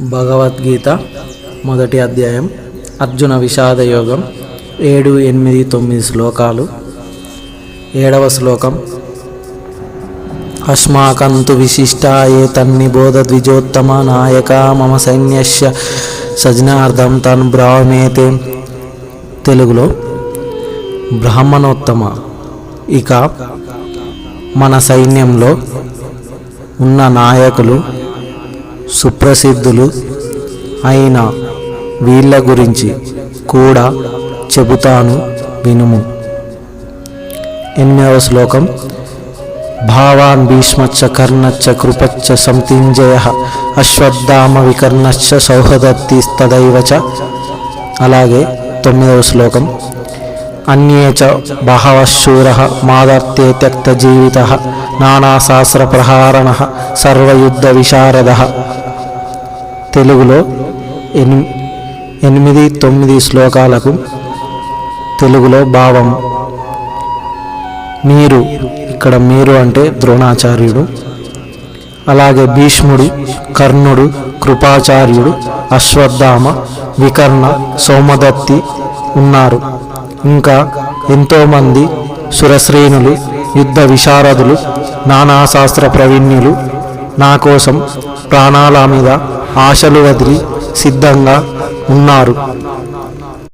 భగవద్గీత మొదటి అధ్యాయం అర్జున విషాద యోగం ఏడు ఎనిమిది తొమ్మిది శ్లోకాలు. ఏడవ శ్లోకం. అస్మాకంతు విశిష్టాయే తన్నిబోధ ద్విజోత్తమ నాయక మమ సైన్యస్య సజనార్థం తన్ బ్రాహ్మేతే. తెలుగులో బ్రాహ్మణోత్తమ ఇక మన సైన్యంలో ఉన్న నాయకులు సుప్రసిద్ధులు అయిన వీళ్ళ గురించి కూడా చెబుతాను వినుము. ఎనిమిదవ శ్లోకం. భావాన్ భీష్మచ్చ కర్ణచ్చ కృపచ్చ సంతింజయ అశ్వత్థామ వికర్ణశ్చ సౌహదత్తిస్తదైవ చ అలాగే తొమ్మిదవ శ్లోకం. అన్యే చ బహవశూర మాదర్తే త్యక్త జీవిత నానాశాస్త్ర ప్రహారణ సర్వయుద్ధ విశారద తెలుగులో ఎని ఎనిమిది తొమ్మిది శ్లోకాలకు తెలుగులో భావం. మీరు ఇక్కడ మీరు అంటే ద్రోణాచార్యుడు. అలాగే భీష్ముడు కర్ణుడు కృపాచార్యుడు అశ్వత్థామ వికర్ణ సోమదత్తి ఉన్నారు. ఇంకా ఎంతోమంది సురశ్రేణులు యుద్ధ విశారదులు నానాశాస్త్ర ప్రవీణ్యులు నా కోసం ప్రాణాల మీద ఆశలు వదిలి సిద్ధంగా ఉన్నారు.